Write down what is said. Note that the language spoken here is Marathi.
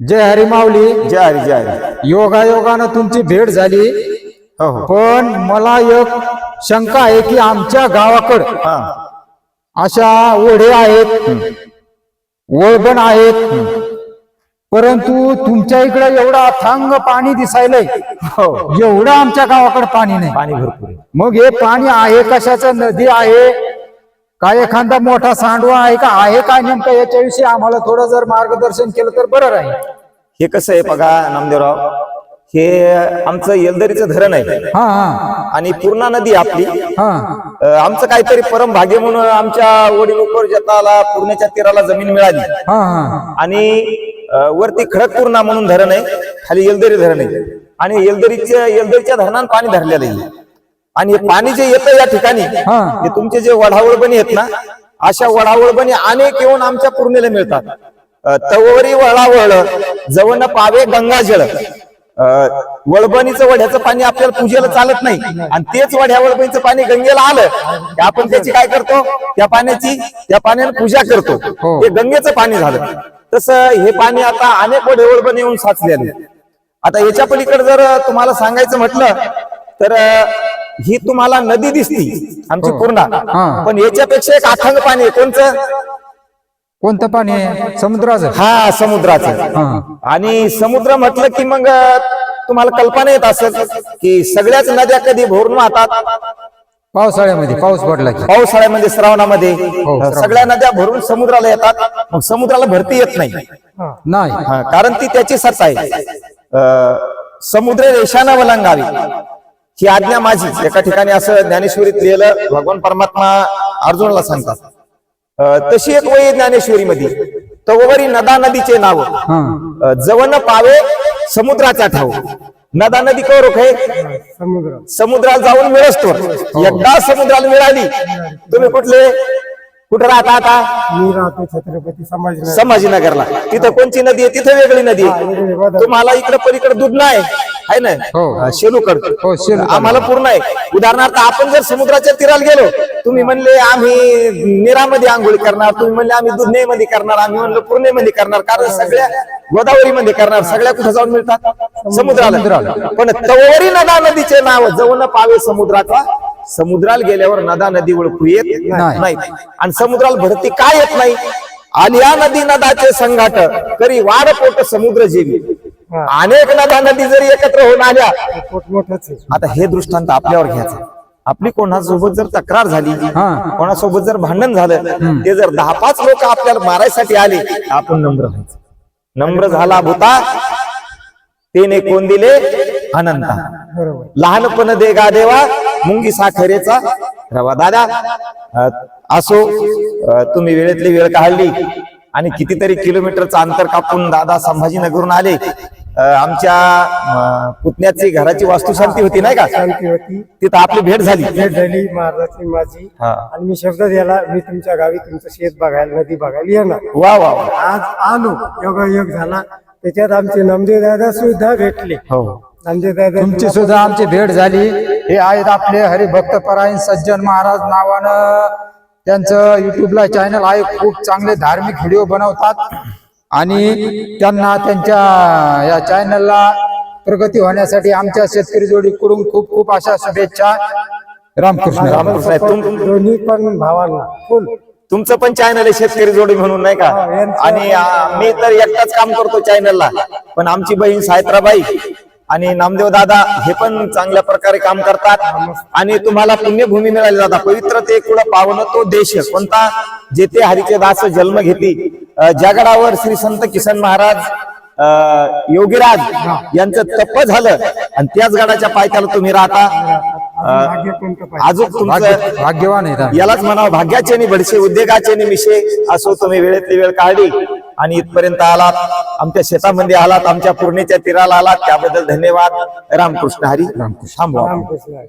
जय हरी माऊली. जय हरी जय हरी. योगायोगानं तुमची भेट झाली. हो हो. पण मला एक शंका आहे की आमच्या गावाकड हा. अशा ओढे आहेत वळबण आहेत. परंतु तुमच्या इकडे एवढं अथांग पाणी दिसायलंय. हो. एवढं आमच्या गावाकडे पाणी नाही. पाणी भरपूर आहे. मग हे पाणी आहे कशाचं? नदी आहे काय एखादा मोठा सांडवा आहे का? आहे काय नेमकं? याच्याविषयी आम्हाला थोडं जर मार्गदर्शन केलं तर बरं राहील. हे कसं आहे बघा नामदेवराव हे आमचं येलदरीचं धरण आहे. हा हा. आणि पूर्णा नदी आपली. हा. अं, आमचं काहीतरी परम भाग्य म्हणून आमच्या वडीलोकर जताला पूर्णेच्या तीराला जमीन मिळाली. हा हा. आणि अं, वरती खडकपूर्णा म्हणून धरण आहे. खाली येलदरी धरण आहे. आणि येलदरीच्या येलदरीच्या धरणात पाणी धरलेलं आहे. आणि हे पाणी जे येतं या ठिकाणी हा. तुमचे जे वढावळबणी आहेत ना अशा वढावळबणी अनेक येऊन आमच्या पूर्णेला मिळतात. तवरी वळावळ जवळ पावे गंगाजळ. अं, वळबणीचं वड्याचं पाणी आपल्याला पूजेला चालत नाही. आणि तेच वड्या वळबणीचं पाणी गंगेला आलं की आपण त्याची काय करतो? त्या पाण्याची त्या पाण्याने पूजा करतो. हो. हे गंगेचं पाणी झालं. तसं हे पाणी आता अनेक वडे वळबण येऊन साचलेले आता याच्या पलीकडे जर तुम्हाला सांगायचं म्हटलं तर ही तुम्हाला नदी दिसती आमची हो. पूर्णा. हा. पण याच्यापेक्षा एक अथांग पाणी आहे. कोणचं? कोणतं पाणी आहे? समुद्राचं. हा समुद्राचं. हा. आणि समुद्र म्हटलं की मग तुम्हाला कल्पना येत असेल की सगळ्याच नद्या कधी भरून वाहतात? पावसाळ्यामध्ये पाऊस पडला की. पावसाळ्यामध्ये श्रावणामध्ये. हो, अं, सगळ्या नद्या भरून समुद्राला येतात. मग समुद्राला भरती येत नाही. नाही. हा, कारण ती त्याची सत्ता आहे. अं, समुद्र रेषानं वलंगावी. ही आज्ञा माझी. एका ठिकाणी असं ज्ञानेश्वरीत लिहिलं भगवान परमात्मा अर्जुनला सांगतात. तशी एक वय ज्ञानेश्वरी मध्ये तवरी नदा नदीचे नाव. हा. जवन पावे समुद्राचा ठाव. नदा नदी कवर आहे समुद्र. समुद्राला जाऊन मिळसतो एकदा समुद्राला मिळाली तुम्ही कुठले? कुठं राहता आता? मी राहतो छत्रपती संभाजीनगर. संभाजीनगरला. तिथं कोणची नदी आहे? तिथं वेगळी नदी आहे. तुम्हाला इकडे पलीकडे दूध नाही आहे ना? हो. हो, शेलूकड. आम्हाला पूर्ण आहे. उदाहरणार्थ आपण जर समुद्राच्या तीराला गेलो तुम्ही म्हणले आम्ही निरामध्ये आंघोळी करणार. तुम्ही म्हणले आम्ही दुधनेमध्ये करणार. आम्ही म्हणलो पूर्णेमध्ये करणार. कारण सगळ्या गोदावरीमध्ये करणार. सगळ्या कुठे जाऊन मिळतात? समुद्राला. पण तवरी नदा नदीचे नाव जवळ पावे समुद्राचा समुद्राला गेल्यावर नदा नदी ओळखू येत नाही. नाही. आणि समुद्राला भरती काय येत नाही? आलिया नदी नदाचे संघाट करी वाढ पोट समुद्र जेवी अनेक नदी जरी एकत्र होऊन आल्या आता हे दृष्टांत आपल्यावर घ्यायचं. आपली कोणासोबत जर तक्रार झाली हा. कोणासोबत जर भांडण झालं ते जर दहा पाच लोक आपल्याला मारायसाठी आले तर आपण नम्र व्हायचं. नम्र झाला भूता तेने कोण दिले? अनंता. बरोबर. लहानपण दे गा देवा मुंगी साखरेचा रवा. दादा असो तुम्ही वेळेतली वेळ काढली आणि कितीतरी किलोमीटरचं अंतर कापून दादा संभाजीनगरून आले आमच्या पुतण्याची घराची वास्तुशांती होती नाही का? शांती होती. तिथं आपली भेट झाली. भेट झाली महाराजाची माझी. हा. आणि मी शब्द दिला मी तुमच्या गावी तुमचं शेत बघायला नदी बघायला येणार. वा वा वा. आज आलो योगायोग झाला. त्याच्यात आमचे नामदेव दादा सुद्धा भेटले. हो. नामदेव दादा तुमची सुद्धा आमची भेट झाली. हे आहेत आपले हरिभक्त परायण सज्जन महाराज नावानं. त्यांचं युट्यूबला चॅनल आहे. खूप चांगले धार्मिक व्हिडिओ बनवतात. आणि त्यांना त्यांच्या या चॅनलला प्रगती होण्यासाठी आमच्या शेतकरी जोडीकडून खूप खूप अशा शुभेच्छा. रामकृष्ण राम रामकृष्ण. तुम दोन्ही पण भावांना. फुल. तुमचं पण चॅनल आहे शेतकरी जोडी म्हणून नाही का? आणि आ, मी तर एकटाच काम करतो चॅनलला पण आमची बहीण सायत्राबाई आणि नामदेव दादा हे पण चांगल्या प्रकारे काम करतात. आणि तुम्हाला पुण्यभूमी मिळाली दादा. पवित्र ते कुळ पावन तो देश कोणता? जेथे हरीचे दास जन्म घेती. अ, ज्या गडावर श्री संत किसन महाराज योगीराज यांचं तप झालं आणि त्याच गडाच्या पायथ्याला तुम्ही राहता. अजून तुमचं भाग्यवान आम्ही. यालाच म्हणावं भाग्याचे नि बडशे उद्योगाचे नि मिशे असो तुम्ही वेळेतली वेळ काढली आणि इथपर्यंत आलात आमच्या शेतामध्ये आलात आमच्या पूर्णेच्या तीराला आलात त्याबद्दल धन्यवाद. रामकृष्ण हरी. रामकृष्ण.